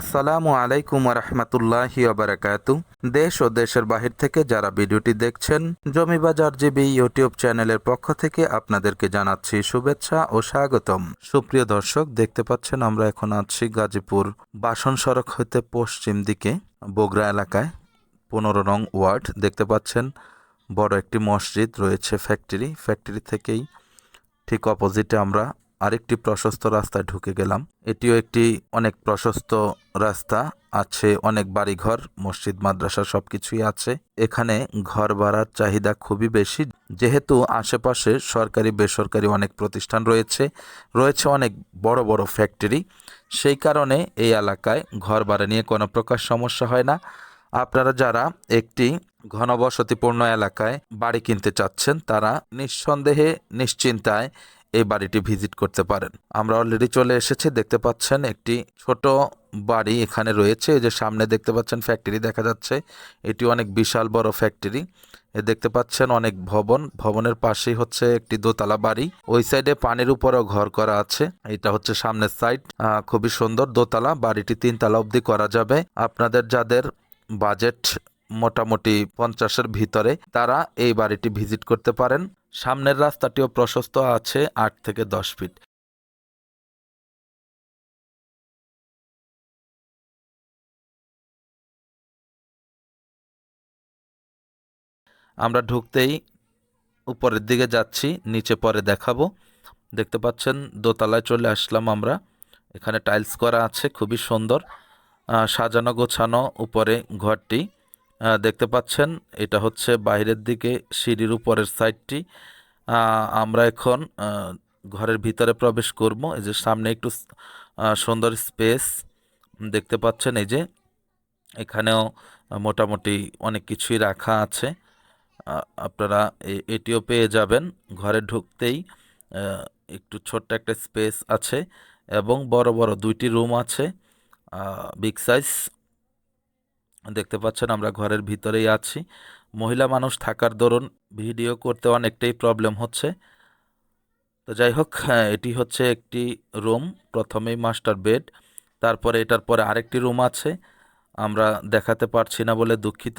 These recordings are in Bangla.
আসসালামু আলাইকুম রহমতুল্লাহি বারাকাতু দেশ ও দেশের বাহির থেকে যারা ভিডিওটি দেখছেন জমি বাজার জিবি ইউটিউব চ্যানেলের পক্ষ থেকে আপনাদেরকে জানাচ্ছি শুভেচ্ছা ও স্বাগতম। সুপ্রিয় দর্শক, দেখতে পাচ্ছেন আমরা এখন আছি গাজীপুর বাসন সড়ক হইতে পশ্চিম দিকে, বগুড়া এলাকায়, পনেরো নং ওয়ার্ড। দেখতে পাচ্ছেন বড় একটি মসজিদ রয়েছে ফ্যাক্টরি ফ্যাক্টরি থেকেই ঠিক অপোজিটে আমরা আরেকটি প্রশস্ত রাস্তায় ঢুকে গেলাম। এটিও একটি অনেক প্রশস্ত রাস্তা, আছে অনেক বাড়িঘর, মসজিদ, মাদ্রাসা সবকিছুই আছে। এখানে ঘর ভাড়ার চাহিদা খুবই বেশি। যেহেতু আশেপাশে সরকারি, বেসরকারি অনেক প্রতিষ্ঠান রয়েছে রয়েছে অনেক বড় বড় ফ্যাক্টরি। সেই কারণে এই এলাকায় ঘর ভাড়া নিয়ে কোনো প্রকার সমস্যা হয় না। আপনারা যারা একটি ঘনবসতিপূর্ণ এলাকায় বাড়ি কিনতে চাচ্ছেন, তারা নিঃসন্দেহে, নিশ্চিন্তায় এই বাড়িটি ভিজিট করতে পারেন। আমরা অলরেডি চলে এসেছি, দেখতে পাচ্ছেন একটি ছোট বাড়ি এখানে রয়েছে। এই যে সামনে দেখতে পাচ্ছেন ফ্যাক্টরি দেখা যাচ্ছে। এটি অনেক বিশাল বড় ফ্যাক্টরি এ দেখতে পাচ্ছেন অনেক ভবন। ভবনের পাশেই হচ্ছে একটি দোতলা বাড়ি। ওই সাইডে পানির উপরও ঘর করা আছে। এটা হচ্ছে সামনের সাইড খুবই সুন্দর দোতলা। বাড়িটি তিনতলা অবধি করা যাবে। আপনাদের যাদের বাজেট মোটামুটি পঞ্চাশের ভিতরে, তারা এই বাড়িটি ভিজিট করতে পারেন। সামনের রাস্তাটিও প্রশস্ত আছে আট থেকে দশ ফিট। আমরা ঢুকতেই উপরের দিকে যাচ্ছি, নিচে পরে দেখাবো। দেখতে পাচ্ছেন, দোতলায় চলে আসলাম আমরা। এখানে টাইলস করা আছে, খুবই সুন্দর। সাজানো গোছানো উপরে ঘরটি। দেখতে পাচ্ছেন, এটা হচ্ছে বাইরের দিকে সিঁড়ির উপরের সাইডটি। আমরা এখন ঘরের ভিতরে প্রবেশ করব। এই যে সামনে একটু সুন্দর স্পেস। দেখতে পাচ্ছেন এই যে এখানেও মোটামুটি অনেক কিছুই রাখা আছে। আপনারা এটিও পেয়ে যাবেন। ঘরে ঢুকতেই একটু ছোট্ট একটা স্পেস আছে এবং বড় বড় দুইটি রুম আছে। বিগ সাইজ দেখতে পাচ্ছেন আমরা ঘরের ভিতরেই আছি। মহিলা মানুষ থাকার দরুন ভিডিও করতে অনেকটাই প্রবলেম হচ্ছে। তো যাই হোক হ্যাঁ, এটি হচ্ছে একটি রুম প্রথমেই মাস্টার বেড তারপরে এটার পরে আরেকটি রুম আছে। আমরা দেখাতে পারছি না বলে দুঃখিত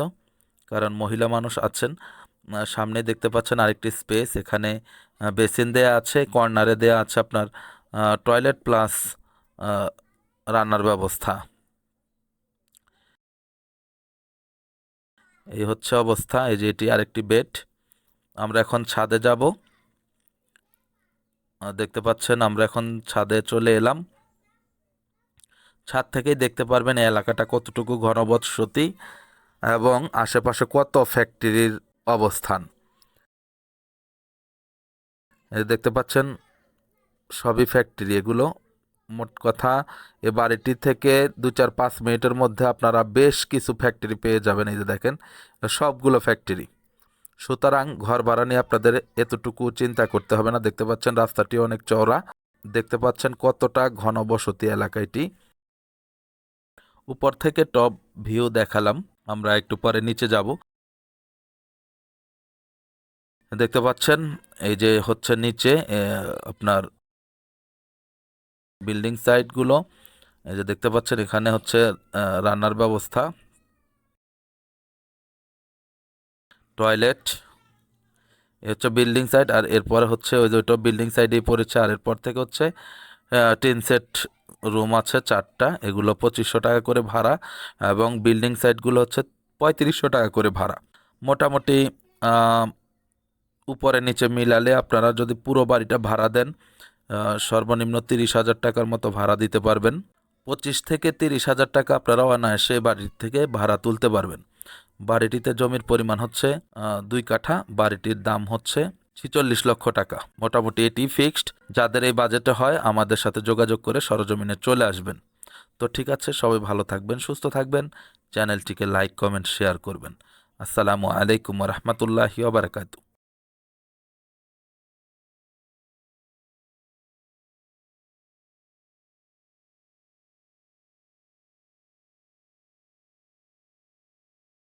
কারণ মহিলা মানুষ আছেন। সামনে দেখতে পাচ্ছেন আরেকটি স্পেস এখানে বেসিন দেয়া আছে কর্নারে দেয়া আছে আপনার টয়লেট প্লাস রান্নার ব্যবস্থা। এই হচ্ছে অবস্থা, এই যে এটি আরেকটি বেড। আমরা এখন ছাদে যাব। দেখতে পাচ্ছেন, আমরা এখন ছাদে চলে এলাম। ছাদ থেকেই দেখতে পারবেন এই এলাকাটা কতটুকু ঘনবসতি এবং আশেপাশে কত ফ্যাক্টরির অবস্থান। দেখতে পাচ্ছেন, সবই ফ্যাক্টরি এগুলো। মোট কথা এ বাড়িটি থেকে দু চার পাঁচ মিনিটের মধ্যে আপনারা বেশ কিছু ফ্যাক্টরি পেয়ে যাবেন। এই যে দেখেন, সবগুলো ফ্যাক্টরি সুতরাং ঘর ভাড়া নিয়ে আপনাদের এতটুকু চিন্তা করতে হবে না। দেখতে পাচ্ছেন রাস্তাটি অনেক চওড়া। দেখতে পাচ্ছেন কতটা ঘনবসতি এলাকা এটি। উপর থেকে টপ ভিউ দেখালাম। আমরা একটু পরে নিচে যাব। দেখতে পাচ্ছেন, এই যে হচ্ছে নিচে আপনার বিল্ডিং সাইটগুলো এই যে দেখতে পাচ্ছেন, এখানে হচ্ছে রান্নার ব্যবস্থা। টয়লেট এ হচ্ছে বিল্ডিং সাইট আর এরপরে হচ্ছে ওই যে ওইটা বিল্ডিং সাইডেই পড়েছে। আর এরপর থেকে হচ্ছে টিন সেট রুম আছে চারটা, এগুলো পঁচিশশো টাকা করে ভাড়া, এবং বিল্ডিং সাইটগুলো হচ্ছে পঁয়ত্রিশশো টাকা করে ভাড়া। মোটামুটি উপরে নিচে মিলালে আপনারা যদি পুরো বাড়িটা ভাড়া দেন সর্বনিম্ন তিরিশ হাজার টাকার মতো ভাড়া দিতে পারবেন। পঁচিশ থেকে তিরিশ হাজার টাকা আপনারা অনায়াসে বাড়ির থেকে ভাড়া তুলতে পারবেন। বাড়িটিতে জমির পরিমাণ হচ্ছে দুই কাঠা, বাড়িটির দাম হচ্ছে ছিচল্লিশ লক্ষ টাকা। মোটামুটি এটি ফিক্সড। যাদের এই বাজেটে হয়, আমাদের সাথে যোগাযোগ করে সরজমিনে চলে আসবেন। তো ঠিক আছে, সবাই ভালো থাকবেন, সুস্থ থাকবেন। চ্যানেলটিকে লাইক, কমেন্ট, শেয়ার করবেন। আসসালামু আলাইকুম রহমতুল্লাহি ওবরাকাতু